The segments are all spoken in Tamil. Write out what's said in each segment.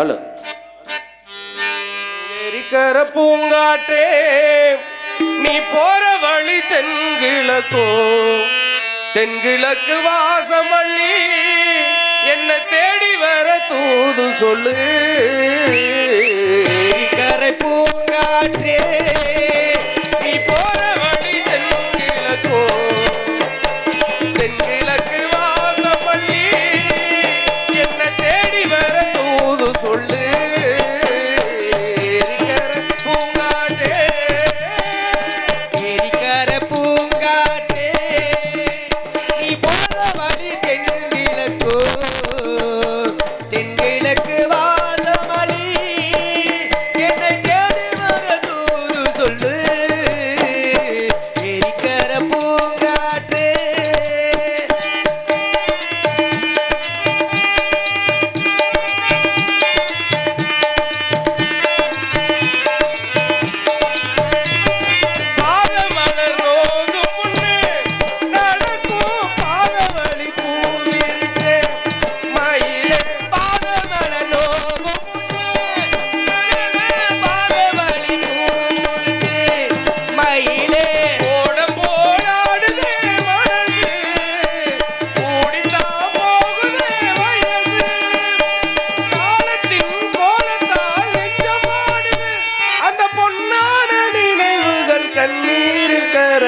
ஹலோ. எரிக்கர பூங்காற்றே நீ போற வழி தென்கிழக்கோ. தென்கிழக்கு வாசமல்லி என்ன தேடி வர தூது சொல்லு. கரை பூங்காற்றே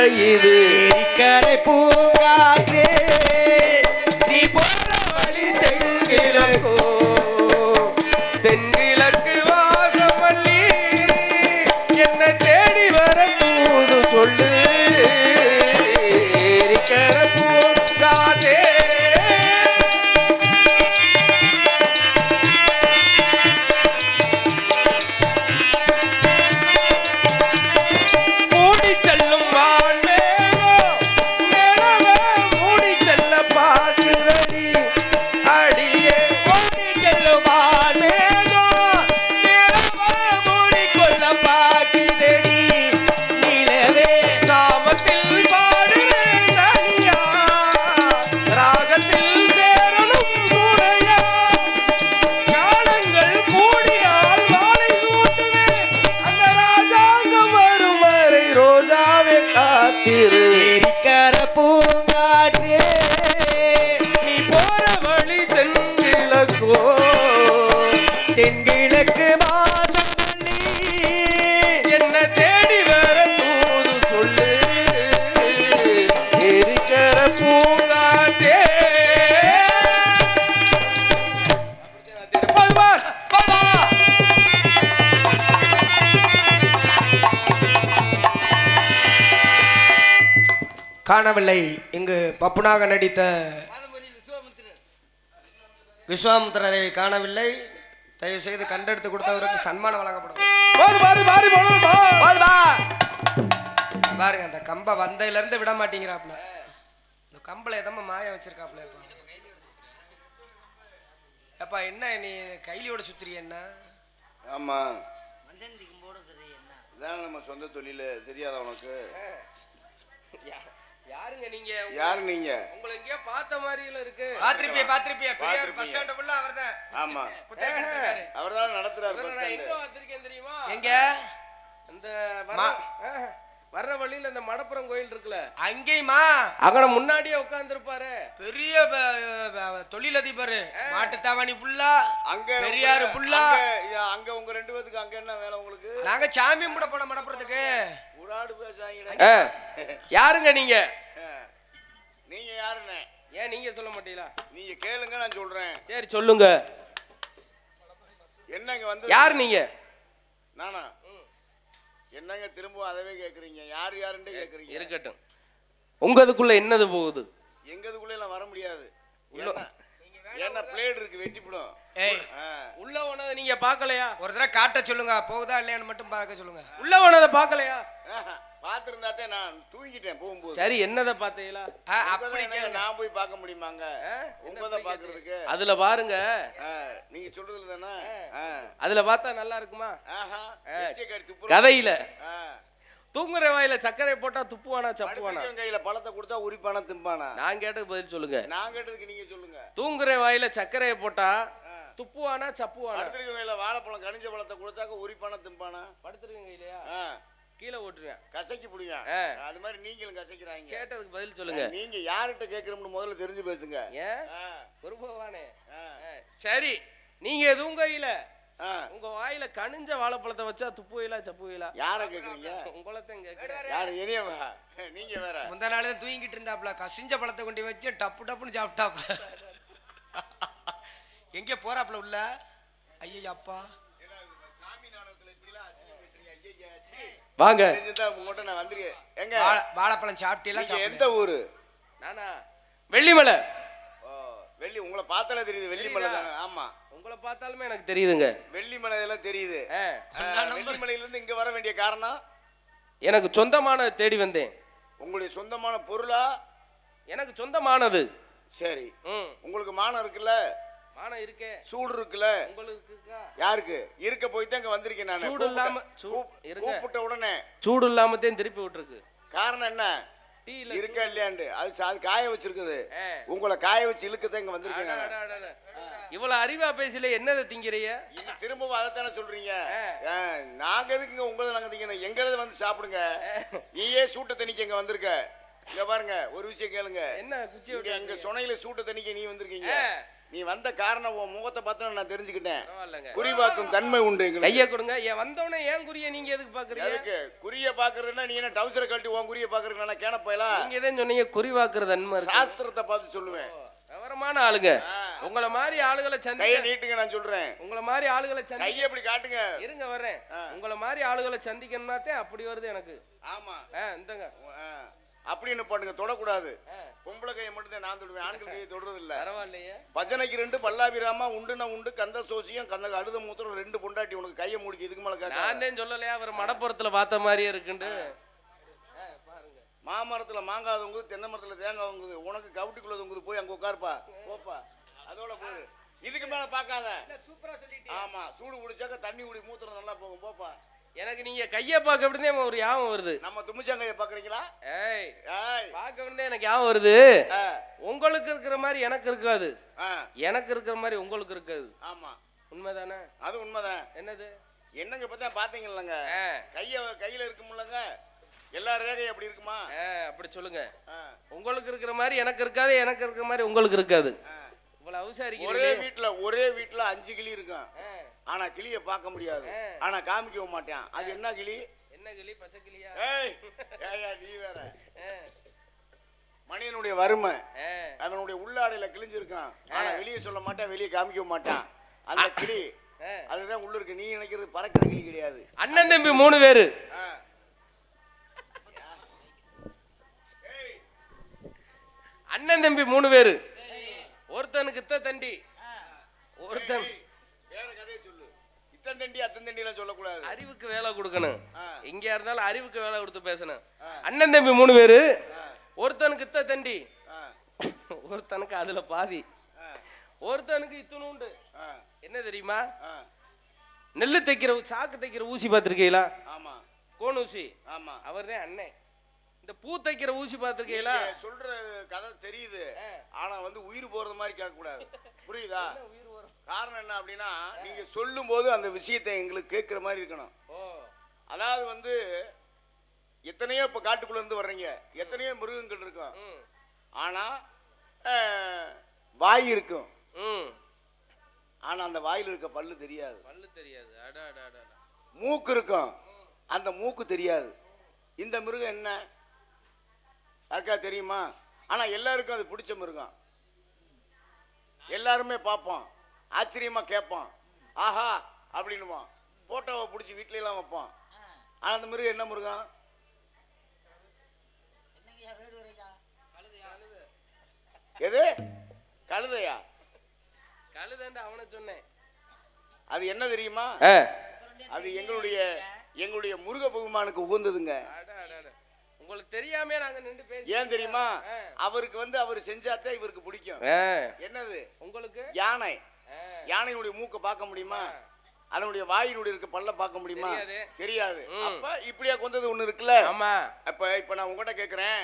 இது. கரை பூங்காற்றே காணவில்லை. இங்கு பப்புனாக நடித்த விஸ்வாமித்திரரை காணவில்லை. தயவு செய்து கண்டெடுத்து கொடுத்தவருக்கு சன்மானம் வழங்கப்படும்? பாருங்க அந்த கம்பை வந்ததுல இருந்து விட மாட்டேங்கிறாப்ல இந்த கம்பளை எதமா மாய வச்சிருக்காப்ல. ஏப்பா என்ன நீ கைலியோட சுத்துறிய என்ன? ஆமா. இதான் நம்ம சொந்த தொழில் தெரியாதா உனக்கு? யாருங்க நீங்க? யார் நீங்க? உங்களை எங்கேயோ பார்த்த மாதிரில இருக்கு. பாத்திருப்பிய பாத்திருப்பிய பெரியார் பஸ் ஸ்டாண்ட் ஃபுல்லா அவர்தான். ஆமா. குத்தகை எடுத்திருக்காரு. அவர் தான் நடத்துறாரு பஸ் நான் எங்க ஸ்டாண்டு வந்திருக்கேன் தெரியுமா? எங்க? அந்த வர்ற- வழியில இந்த மடப்புறம் கோயில் இருக்குல்ல. அங்கேயுமா? அங்கன முன்னாடியே உட்கார்ந்துருப்பாரு. பெரிய ப- ப- தொழிலதிபர். மாட்டுத்தாவணி ஃபுல்லா அங்க பெரியாரு புல்லா. அங்க- உங்க ரெண்டு பேத்துக்கு அங்க என்ன வேலை உங்களுக்கு? நாங்க சாமி கும்பிட போன மடப்புறத்துக்கு. யாருங்க நீங்க? நீங்க யாருண்ணே ஏன் நீங்க சொல்ல மாட்டீங்களா? நீங்க கேளுங்க நான் சொல்றேன். சரி சொல்லுங்க. என்னங்க வந்து? யார் நீங்க? நானா? என்னங்க திரும்ப அதவே கேக்குறீங்க? யார் யாருன்னு கேக்குறீங்க? இருக்கட்டும். உங்கதுக்குள்ள என்னது போகுது? எங்கதுக்குள்ள எல்லாம் வர முடியாது. ஏன்னா- பிளேட் இருக்கு வெட்டிப்படும் ஏய். ஆ. உள்ள போனதை நீங்க பார்க்கலையா? ஒரு தடவை காட்ட சொல்லுங்க போகுதா இல்லையான்னு மட்டும் பார்க்க சொல்லுங்க. உள்ள போனதை பார்க்கலையா? ஆஹா, பார்த்திருந்தாத்தே நான் தூங்கிட்டேன் போகும்போது. சரி என்னதை பார்த்தீங்களா? அப்படி நான் போய் பார்க்க முடியுமாங்க? உங்கத பாக்குறதுக்கு அதுல பாருங்க. நீங்க சொல்றது தானே. அதுல பார்த்தா நல்லா இருக்குமா. கதையில. தூங்குற வாயில சர்க்கரை போட்டா துப்புவானா சப்புவானா? கையில பழத்தை கொடுத்தா உரிப்பானா திம்பானா? நான் கேட்டது பதில் சொல்லுங்க. நான் கேட்டதுக்கு நீங்க சொல்லுங்க. தூங்குற வாயில சர்க்கரையை போட்டா துப்புவானா சப்புவானா? படுத்திருக்க கையில வாழைப்பழம் கனிஞ்ச பழத்தை கொடுத்தாக்க உரிப்பானா திம்பானா? படுத்துருவீங்க இல்லையா ஆ, கீழே ஓட்டுருவேன் கசக்கி பிடிங்க. ஆ. அது மாதிரி நீங்களும் கசக்கிறாங்க. கேட்டதுக்கு பதில் சொல்லுங்க. நீங்க யார்கிட்ட கேட்கறோம்னு முதல்ல தெரிஞ்சு பேசுங்க. ஏன் ஆ, சரி நீங்க எதுவும் கையில? ஆ. உங்க வாயில கனிஞ்ச வாழைப்பழத்தை வச்சா துப்புவீங்களா சப்புவீங்களா யார கேக்குறீங்க உங்களைத்தான் கேட்கிறேன். யாரு இனியவா? நீங்க வேற. முந்தா நாள் தான் தூங்கிட்டு இருந்தாப்ல. கசிஞ்ச பழத்தை கொண்டு வச்சு டப்பு டப்புன்னு சாப்பிட்டாப்ல. எங்கே போறாப்ல உள்ள? ஐயோ அப்பா வாங்க. உங்கள்கிட்ட நான் வந்திருக்கேன். எங்க? வாழை- வாழைப்பழம் சாப்பிட்டீங்களா எந்த ஊரு? நானா? வெள்ளிமலை. ஓ, வெள்ளி உங்களை பார்த்தாலே தெரியுது வெள்ளிமலை தானே. ஆமா. உங்களை பார்த்தாலுமே எனக்கு தெரியுதுங்க. வெள்ளிமலை எல்லாம் தெரியுது. ஆ, ஆ, வெள்ளிமலையில இருந்து இங்க வர வேண்டிய காரணம்? எனக்கு சொந்தமான தேடி வந்தேன். உங்களுடைய சொந்தமான பொருளா? எனக்கு சொந்தமானது. சரி. ம். உங்களுக்கு மானம் இருக்குல்ல? மானம் இருக்கே. சூடு இருக்குல்ல? உங்களுக்கு யாருக்கு? இருக்க போய் தான் இங்க வந்திருக்கேன் நான். சூடு இல்லாம கூப்பிட்ட உடனே. சூடு இல்லாம தான் திருப்பி விட்டுருக்கு. காரணம் என்ன? டீ இருக்கா இல்லையாண்டு? அது காய வச்சிருக்குது. உங்களை காய வச்சு இழுக்கத்தான் இங்க வந்திருக்கேன். இவ்வளவு அறிவா பேசல என்னதை திங்கிறிய இது திரும்பவும் அதைத்தானே சொல்றீங்க? நாங்க எதுக்குங்க உங்களை நாங்க திங்கணும்? எங்களது வந்து சாப்பிடுங்க. நீயே சூட்டு தண்ணிக்கு இங்க வந்திருக்க. இங்க பாருங்க ஒரு விஷயம் கேளுங்க. என்ன எங்க சுனையில சூட்டு தண்ணிக்கு நீ வந்திருக்கீங்க. நீ வந்த காரணம் உன் முகத்தை பார்த்து நான் தெரிஞ்சுக்கிட்டேன். குறிவாக்கும் தன்மை உண்டு கைய கொடுங்க. ஏன் வந்தவனே ஏன் குறிய நீங்க எதுக்கு பாக்குறீங்க எதுக்கு? குறிய பாக்குறதுன்னா நீ என்ன டவுசரை கழட்டி உன் குறிய பாக்குறதுக்கு நான் கேனப்பயலாம் நீங்க தான் சொன்னீங்க? அன்மை இருக்கு. சாஸ்திரத்தை பார்த்து சொல்லுவேன். விவரமான ஆளுங்க. உங்கள மாதிரி ஆளுகளை கையை சந்திக்க நீட்டுங்க நான் சொல்றேன். உங்கள மாதிரி ஆளுகளை சந்தி கையை எப்படி காட்டுங்க. இருங்க வர்றேன். உங்கள மாதிரி ஆளுகளை சந்திக்கணும்னாத்தே அப்படி வருது எனக்கு. ஆமா. இந்தங்க. அப்படின்னு பண்ணுங்க தொடக்கூடாது. பொம்பளை கையை மட்டும் நான் தொடுவேன் ஆண்கள் கையை தொடுறது இல்ல பரவாயில்லையே. பஜனைக்கு ரெண்டு பல்லாபிராமா உண்டுன உண்டு கந்த சோசியம் கந்த அழுத மூத்திரம் ரெண்டு பொண்டாட்டி உனக்கு கையை முடிக்க இதுக்கு மேல நான் தான் சொல்லலையா அவர் மடப்புறத்துல பார்த்த மாதிரியே இருக்குண்டு. மாமரத்துல மாங்காய் தொங்குது தென்னை மரத்துல தேங்காய் தொங்குது உனக்கு கவுட்டிக்குள்ள தொங்குது போய் அங்க உட்காருப்பா போப்பா. அதோட போயிரு. இதுக்கு மேல பார்க்காத. சூப்பரா சொல்லிட்டு ஆமா சூடு குடிச்சாக்க தண்ணி குடி மூத்திரம் நல்லா போகும் போப்பா. எனக்கு நீங்க கைய பார்க்க அப்படிதான் ஒரு ஞாபகம் வருது. நம்ம துமிச்சங்கைய பாக்குறீங்களா ஏய் ஏய். பார்க்க அப்படிதான் எனக்கு ஞாபகம் வருது. உங்களுக்கு இருக்கிற மாதிரி எனக்கு இருக்காது. எனக்கு இருக்கிற மாதிரி உங்களுக்கு இருக்காது. ஆமா. உண்மைதானே? அது உண்மைதான். என்னது? என்னங்க இப்பதான் பாத்தீங்கல்லங்க? கைய கையில இருக்குமுல்லங்க எல்லா ரேகையும் அப்படி இருக்குமா? அப்படி சொல்லுங்க. உங்களுக்கு இருக்கிற மாதிரி எனக்கு இருக்காது எனக்கு இருக்கிற மாதிரி உங்களுக்கு இருக்காது. இவ்வளவு ஒரே அவசாரிக்கிறீங்களே வீட்டுல ஒரே வீட்டுல அஞ்சு கிளி இருக்கும். ஆனா கிளிய பார்க்க முடியாது. ஆனா காமிக்க மாட்டான். அது என்ன கிளி? என்ன கிளி? பச்சை கிளியா? ஏய் ஏய்யா நீ வேற. மனிதனுடைய வறுமை ஆ, அவனுடைய உள்ளாடையில கிழிஞ்சிருக்கான். ஆனா வெளியே சொல்ல மாட்டான் வெளியே காமிக்க மாட்டான். அந்த கிளி. அதுதான் உள்ள இருக்கு நீ நினைக்கிறது பறக்கிற கிளி கிடையாது. அண்ணன் தம்பி மூணு பேரு. அண்ணன் தம்பி மூணு பேரு. ஒருத்தனுக்கு தண்டி. ஒருத்தன் ஏய், வேற கதையை சொல்லு இத்தன் தண்டி அத்தன் தண்டி எல்லாம் சொல்லக்கூடாது. அறிவுக்கு வேலை கொடுக்கணும். இங்க இருந்தாலும் அறிவுக்கு வேலை கொடுத்து பேசணும். அண்ணன் தம்பி மூணு பேரு. ஒருத்தனுக்கு இத்த தண்டி. ஒருத்தனுக்கு அதுல பாதி. ஒருத்தனுக்கு இத்தனுண்டு என்ன தெரியுமா. நெல்லு தைக்கிற சாக்கு தைக்கிற ஊசி பார்த்திருக்கீங்களா? ஆமா. கோன் ஊசி. ஆமா. அவர்தான் அண்ணன். இந்த பூ தைக்கிற ஊசி பார்த்திருக்கீங்களா? சொல்ற கதை தெரியுது. ஆனா வந்து உயிர் போறது மாதிரி கேட்க கூடாது புரியுதா காரணம் என்ன அப்படின்னா நீங்க சொல்லும் போது அந்த விஷயத்தை எங்களுக்கு கேட்கிற மாதிரி இருக்கணும். அதாவது வந்து எத்தனையோ இப்ப காட்டுக்குள்ள இருந்து வர்றீங்க. எத்தனையோ மிருகங்கள் இருக்கும். ஆனா வாய் இருக்கும். ஆனா அந்த வாயில் இருக்க பல்லு தெரியாது. பல்லு தெரியாது. மூக்கு இருக்கும். அந்த மூக்கு தெரியாது. இந்த மிருகம் என்ன? யாருக்கா தெரியுமா? ஆனா எல்லாருக்கும் அது பிடிச்ச மிருகம். எல்லாருமே பார்ப்போம். ஆச்சரியமா கேட்போம். ஆஹா அப்படின்னுவோம். போட்டோவை பிடிச்சி வீட்ல எல்லாம் வைப்போம் ஆனா அந்த மிருகம் என்ன மிருகம்? எது? கழுதையா? கழுதாண்டு அவனை சொன்னேன். அது என்ன தெரியுமா? அது எங்களுடைய எங்களுடைய முருக பெருமானுக்கு உகந்ததுங்க. உங்களுக்கு தெரியாமே நாங்க நின்று பேசி ஏன் தெரியுமா. அவருக்கு வந்து அவர் செஞ்சாதான் இவருக்கு பிடிக்கும். என்னது? உங்களுக்கு? யானை. யானையினுடைய மூக்க பார்க்க முடியுமா? அதனுடைய வாயினுடைய இருக்க பல்ல பார்க்க முடியுமா? தெரியாது. அப்ப இப்படியா கொண்டது ஒண்ணு இருக்குல்ல? ஆமா. அப்ப இப்ப நான் உங்ககிட்ட கேக்குறேன்.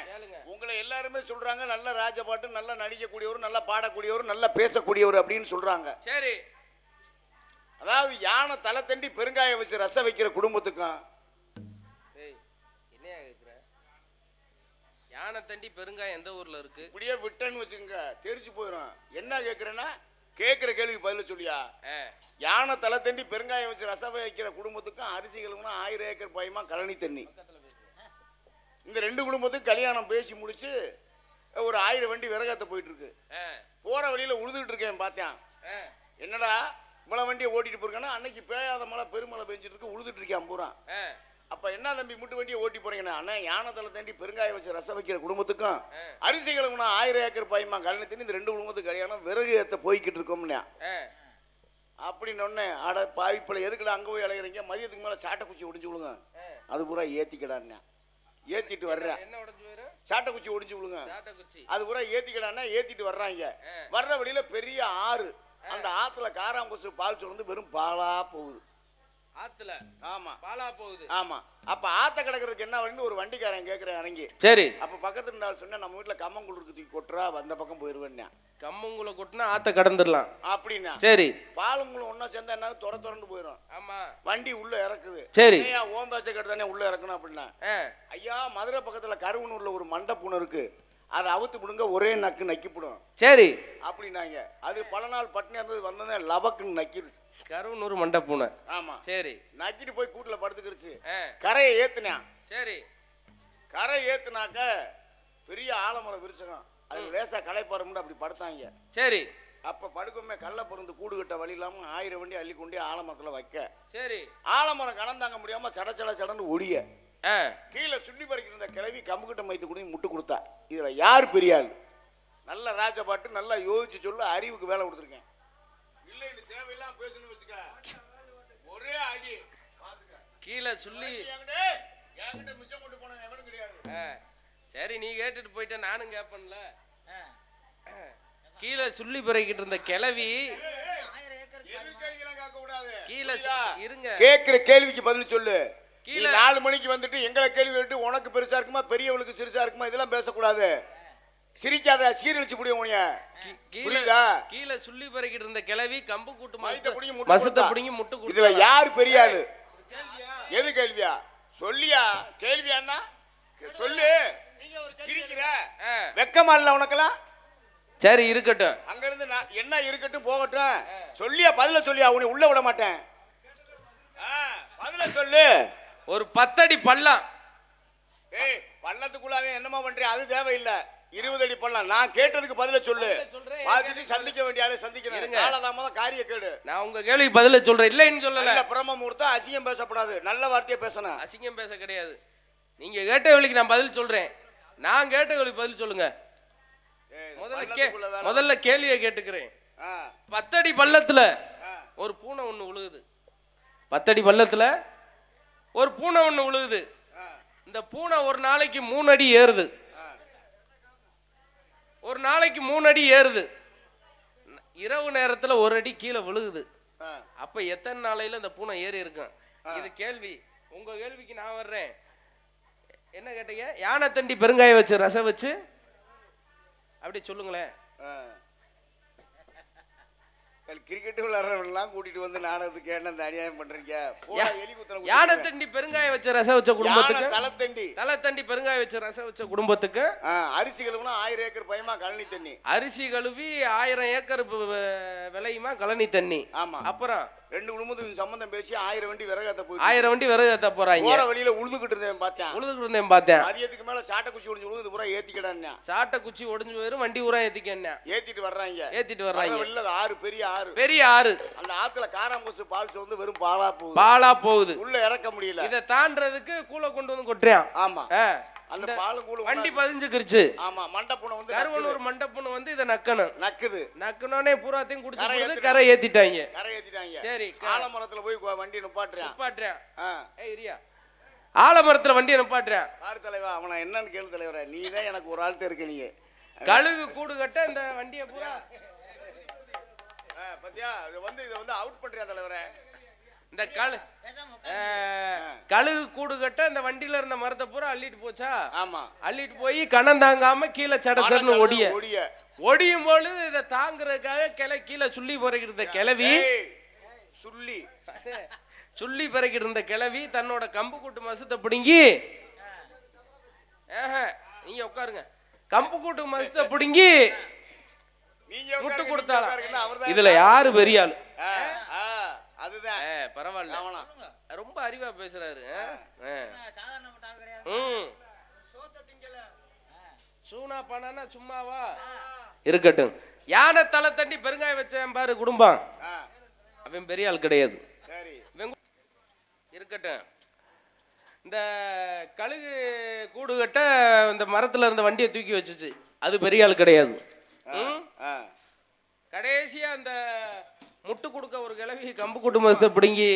உங்களை எல்லாருமே சொல்றாங்க நல்ல ராஜபாட்டு நல்லா நடிக்கக்கூடியவர் நல்லா பாடக்கூடியவர் நல்லா பேசக்கூடியவர் அப்படின்னு சொல்றாங்க. சரி. அதாவது யானை தலை தண்டி பெருங்காயம் வச்சு ரசம் வைக்கிற குடும்பத்துக்கும் யானை தண்டி பெருங்காயம் எந்த ஊர்ல இருக்கு? இப்படியே விட்டேன்னு வச்சுக்கோங்க தெரிச்சு போயிடும் என்ன கேட்குறேன்னா கேட்குற கேள்விக்கு பதில் சொல்லியா? யானை தலை தண்டி பெருங்காயம் வச்சு ரசம் வைக்கிற குடும்பத்துக்கும் அரிசிகளுக்குனா ஆயிரம் ஏக்கர் பாயமா கழனி தண்ணி. இந்த ரெண்டு குடும்பத்துக்கும் கல்யாணம் பேசி முடிச்சு ஒரு ஆயிரம் வண்டி விறகாத்த போயிட்டு இருக்கு போற வழியில உழுதுகிட்டு இருக்கேன் பார்த்தேன் என்னடா இவ்வளவு வண்டியை ஓட்டிட்டு போயிருக்கானா அன்னைக்கு பேயாத மழை பெருமழை பெஞ்சிட்டு இருக்கு உழுதுட்டு இருக்கேன் பூரா. அப்ப என்ன தம்பி முட்டு வண்டியை ஓட்டி போறீங்கண்ணா அண்ணா யானை தலை தாண்டி பெருங்காய வச்சு ரசம் வைக்கிற குடும்பத்துக்கும் ஆ. அரிசிகளுக்கு நான் ஆயிரம் ஏக்கர் பாயுமா? கழனி தண்ணி இந்த ரெண்டு குடும்பத்துக்கு கல்யாணம் விறகு ஏத்த போய்கிட்டு இருக்கோம்னா. அப்படின்னு ஒன்னே அட பாவிப்பில் எதுக்குடா அங்கே போய் அலைகிறீங்க மதியத்துக்கு மேலே சாட்டை குச்சி ஒடிஞ்சு விழுங்க. அது பூரா ஏத்திக்கடான்னா. ஏத்திட்டு வர்றேன். என்ன உடஞ்சு போயிரும் சாட்டை குச்சி ஒடிஞ்சு விழுங்க. அது பூரா ஏத்திக்கடான்னா ஏத்திட்டு வர்றாங்க. வர்ற வழியில பெரிய ஆறு. அந்த ஆத்துல காராம்பசு பால் சுரந்து வெறும் பாலா போகுது. ஆத்துல ஆமா. பாலா போகுது. ஆமா. அப்ப ஆத்த கிடக்குறதுக்கு என்ன வழின்னு ஒரு வண்டிக்காரன் கேக்குறேன் இறங்கி. சரி. அப்ப பக்கத்துல இருந்தால் சொன்னா நம்ம வீட்டுல கம்மங்கூழ் இருக்கு தூக்கி கொட்டுறா அந்த பக்கம் போயிருவேன் கம்மங்குள்ள கொட்டினா ஆத்த கடந்துடலாம். அப்படின்னா. சரி. பாலுங்களும் ஒன்னா சேர்ந்தா என்ன துற துறந்து போயிடும் ஆமா. வண்டி உள்ள இறக்குது. சரி. ஏய்யா, ஓம் பேச்ச தானே உள்ள இறக்கணும் அப்படின்னா. ஐயா மதுரை பக்கத்துல கருவனூர்ல ஒரு மண்டபம் இருக்கு. அதை அவுத்து விடுங்க ஒரே நக்கு நக்கிப்பிடும். சரி. அப்படின்னாங்க. அது பல நாள் பட்டினி இருந்தது வந்தோடனே லபக்குன்னு நக்கிருச்சு. கருவனூர் மண்டை பூனை. ஆமா. சரி. நக்கிட்டு போய் கூட்டுல படுத்துக்கிருச்சு. ஆ, கரையை ஏத்துனேன் சரி. கரை ஏத்துனாக்க பெரிய ஆலமரம் விரிச்சகம். அது லேசா களைப்பாரும்னு அப்படி படுத்தாங்க. சரி. அப்ப படுக்குமே கள்ள பொருந்து கூடு கட்ட வழி இல்லாம ஆயிரம் வண்டி அள்ளி கொண்டே ஆலமரத்துல வைக்க. சரி. ஆலமரம் கடந்தாங்க முடியாம சட சட சடன்னு ஒடிய. கீழே சுண்டி பறிக்கிற இந்த கிளவி கம்புக்கிட்ட மைத்து கூட முட்டு கொடுத்தா. இதுல யார் பெரிய ஆள் நல்ல ராஜ பாட்டு நல்லா யோசிச்சு சொல்ல அறிவுக்கு வேலை கொடுத்துருக்கேன். பேசணும்னு வச்சுக்க ஒரே அடி. கீழே சொல்லி. என்கிட்ட என்கிட்ட மிச்சம் கொண்டு போன எவனும் கிடையாது. சரி நீ கேட்டுட்டு போயிட்ட நானும் கேட்பேன்ல கீழே சொல்லி பிறகிட்டு இருந்த கிளவி கீழே? இருங்க. கேக்குற கேள்விக்கு பதில் சொல்லு. கீழே- நாலு மணிக்கு வந்துட்டு எங்களை கேள்வி கேட்டு உனக்கு பெருசா இருக்குமா பெரியவளுக்கு சிறுசா இருக்குமா இதெல்லாம் பேசக்கூடாது. சிரிக்காத சீரழிச்சு புடிய உனிய புரியுதா? கீழே சொல்லி பிறகிட்டு இருந்த கிளவி கம்பு கூட்டு மயத்தை புடிங்கி முட்டு மசத்தை. பிடிங்கி முட்டு இதுல யார் பெரிய ஆளு கேள்வியா? எது கேள்வியா? சொல்லியா? கேள்வியான்னா சொல்லு. சிரிக்கிற? வெக்கமா இல்ல உனக்கெல்லாம்? சரி இருக்கட்டும். அங்க இருந்து நான் என்ன இருக்கட்டும் போகட்டும். சொல்லியா பதில சொல்லியா? உன்னை உள்ள விட மாட்டேன். ஆ, பதில சொல்லு. ஒரு பத்தடி பள்ளம். ஏய் பள்ளத்துக்குள்ளாவே என்னமா பண்றியா? அது தேவையில்லை. இருபது அடி பள்ளம் நான் கேட்டதுக்கு பதில சொல்லு. பார்த்துட்டு சந்திக்க வேண்டிய ஆளை சந்திக்கிறேன். காலதாமதம் காரிய கேடு. நான் உங்க கேள்விக்கு பதில சொல்றேன். இல்லைன்னு சொல்லல. பிரம்ம முகூர்த்தம் அசிங்கம் பேசக்கூடாது நல்ல வார்த்தையை பேசணும். அசிங்கம் பேச கிடையாது. நீங்க கேட்ட கேள்விக்கு நான் பதில் சொல்றேன். நான் கேட்ட கேள்விக்கு பதில் சொல்லுங்க. முதல்ல முதல்ல கேள்வியை கேட்டுக்கிறேன். பத்தடி பள்ளத்துல. ஒரு பூனை ஒண்ணு உழுகுது. பத்தடி பள்ளத்துல ஒரு பூனை ஒண்ணு உழுகுது. இந்த பூனை ஒரு நாளைக்கு மூணு அடி ஏறுது. ஒரு நாளைக்கு மூணு அடி ஏறுது. இரவு நேரத்துல ஒரு அடி கீழே விழுகுது. அப்ப எத்தனை நாளையில இந்த பூனை ஏறி இருக்கும்? இது கேள்வி. உங்க கேள்விக்கு நான் வர்றேன். என்ன கேட்டீங்க? யானை தண்டி பெருங்காயம் வச்சு ரசம் வச்சு? அப்படி சொல்லுங்களேன். கிரிக்கெட் விளையாடுறவங்கலாம் கூட்டிட்டு வந்து நாடகத்துக்கு என்ன இந்த அநியாயம் பண்றீங்க? யானை. தண்டி பெருங்காயம் வச்ச ரசம் வச்ச குடும்பத்துக்கு? தலை தண்டி. பெருங்காயம் வச்ச ரசம் வச்ச குடும்பத்துக்கு? அரிசி கழுவுனா ஆயிரம் ஏக்கர் பயமா கழனி தண்ணி. அரிசி கழுவி ஆயிரம் ஏக்கர் விளையுமா? கழனி தண்ணி. ஆமா. அப்புறம் ரெண்டு குடும்பத்துக்கு சம்பந்தம் பேசி ஆயிரம் வண்டி விறகாத்த போய் ஆயிரம் வண்டி விறகு ஏத்த போறாங்க. போற வழியில உழுதுகிட்டு இருந்தேன் பார்த்தேன் உழுதுகிட்டு இருந்தேன் பார்த்தேன் மதியத்துக்கு மேல சாட்டை குச்சி ஒடிஞ்சு உழுது பூரா ஏத்திக்கடான்னு. சாட்டை குச்சி ஒடிஞ்சு போயிரும் வண்டி ஊரா ஏத்திக்க ஏத்திட்டு வர்றாங்க. ஏத்திட்டு வர்ற வர்றாங்க அது ஆறு பெரிய ஆறு. பெரிய ஆறு. அந்த ஆத்துல காராம்பூசு பால் சோர்ந்து வெறும் பாலா போகுது. பாலா போகுது. உள்ள இறக்க முடியல. இத தாண்டறதுக்கு கூல கொண்டு வந்து கொட்டுறான். ஆமா. அந்த கூழ் வண்டி பதிஞ்சுக்கிருச்சு. ஆமா மண்டபம் வந்து கருவலூர் மண்டபம்னு வந்து இத நக்கணும். நக்குது. நக்குனோனே பூராத்தையும் குடிச்சு கரை ஏத்துட்டாங்க. கரை ஏத்திட்டாங்க. சரி, ஆலமரத்துல போய் வண்டி நிப்பாட்டுறான். நிப்பாட்டுறேன். ஏய் இரியா. ஆலமரத்துல வண்டியை நிப்பாட்டுறேன். பாரு தலைவா அவனை என்னன்னு கேளு தலைவரே. நீ தான் எனக்கு ஒரு ஆள்கிட்ட இருக்க நீ கழுகு கூடு கட்ட இந்த வண்டியை பூரா பாத்தியா? இது வந்து இதை வந்து அவுட் பண்றியா தலைவரே? இந்த கழு கழுகு கூடு கட்ட இந்த வண்டியில இருந்த மரத்தை பூரா அள்ளிட்டு போச்சா? ஆமா. அள்ளிட்டு போய் கணம் தாங்காம கீழே சட சடன்னு ஒடிய. ஒடிய. ஒடியும் பொழுது இதை தாங்குறதுக்காக கிளை கீழே சுள்ளி போறக்கிட்டு கிளவி ஏய், சுள்ளி. சுள்ளி பிறக்கிட்டு இருந்த கிழவி தன்னோட கம்பு கூட்டு மசத்தை பிடுங்கி ஆஹா, நீங்க உட்காருங்க. கம்பு கூட்டு மசத்தை பிடுங்கி நீங்க முட்டு அவர்தான் இதுல யாரு பெரிய ஆளு? அதுதான். பரவாயில்ல. ரொம்ப அறிவா பேசுறாரு. சூனா பண்ணா சும்மாவா? இருக்கட்டும். யானை தலை தண்டி பெருங்காயம் வச்சேன் பாரு குடும்பம். ஆ, அவன் பெரிய ஆள் கிடையாது. இருக்கட்டும். இந்த கழுகு கூடு கட்ட இந்த மரத்துல இருந்த வண்டியை தூக்கி வச்சுச்சு. அது பெரிய ஆள் கிடையாது. கடைசியா அந்த முட்டு கொடுக்க ஒரு கிழவி கம்பு குடும்பத்தை பிடுங்கி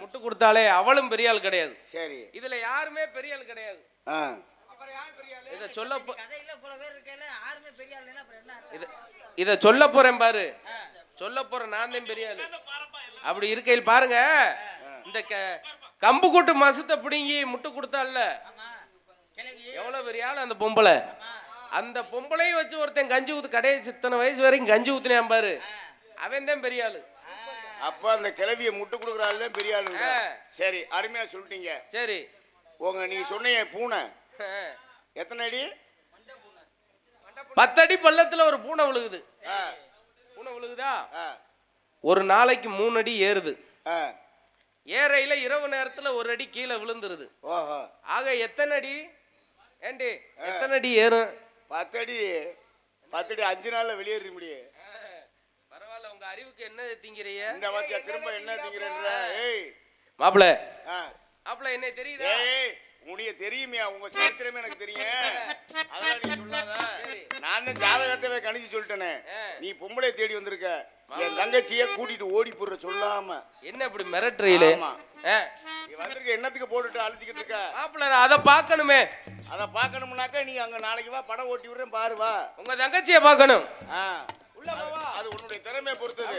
முட்டு கொடுத்தாலே அவளும் பெரிய ஆள் கிடையாது. சரி. இதுல யாருமே பெரிய ஆள் கிடையாது. இதை சொல்ல? இத சொல்ல போறேன் பாரு. சொல்ல போறேன் நான் தான் பெரிய ஆளு. அப்படி இருக்கையில் பாருங்க. இந்த க- கம்பு கூட்டு மசத்தை பிடுங்கி முட்டு கொடுத்தால எவ்வளவு பெரிய ஆள் அந்த பொம்பளை? அந்த பொம்பளையும் வச்சு ஒருத்தன் கஞ்சி ஊத்து கடைசி இத்தனை வயசு வரைக்கும் கஞ்சி ஊத்துனேன் பாரு. அவன் தான் பெரிய ஆளு. அப்ப அந்த கிளவிய முட்டு கொடுக்குற ஆள் தான் பெரிய ஆளு. சரி அருமையா சொல்லிட்டீங்க. சரி. உங்க நீங்க சொன்னீங்க பூனை. எத்தனை அடி? பத்தடி பள்ளத்துல ஒரு பூனை விழுகுது. பூனை விழுகுதா? ஒரு நாளைக்கு மூணு அடி ஏறுது. ஏறையில இரவு நேரத்துல ஒரு அடி கீழே விழுந்துருது. ஆக எத்தனை அடி? ஏண்டி எத்தனை அடி ஏறும்? பத்தடி பத்தடி அஞ்சு நாள்ல வெளியேற முடியும் அறிவுக்கு என்ன திங்கிறீங்க இந்த வாத்தியா திரும்ப என்ன திங்கிறன்ற? ஏய். மாப்பிள. ஆ. மாப்பிள என்ன தெரியுதா? ஏய் உனக்கு தெரியுமே உங்க சரித்திரமே எனக்கு தெரியும் அதெல்லாம் நீ சொல்லாத. நான் தான் ஜாதகத்தவே கணிச்சு சொல்லிட்டேனே. நீ பொம்பளை தேடி வந்திருக்க. என் தங்கச்சிய கூட்டிட்டு ஓடி போடுற சொல்லாம. என்ன இப்படி. நீ வந்திருக்க என்னத்துக்கு போட்டுட்டு அழுத்திக்கிட்டு இருக்க? மாப்பிள நான் அதை பார்க்கணுமே. அதை பார்க்கணும்னாக்கா நீ அங்க நாளைக்கு வா படம் ஓட்டி விடுறேன் பாரு வா. உங்க தங்கச்சியை பார்க்கணும். ஆ. அது உன்னுடைய திறமையை பொறுத்தது.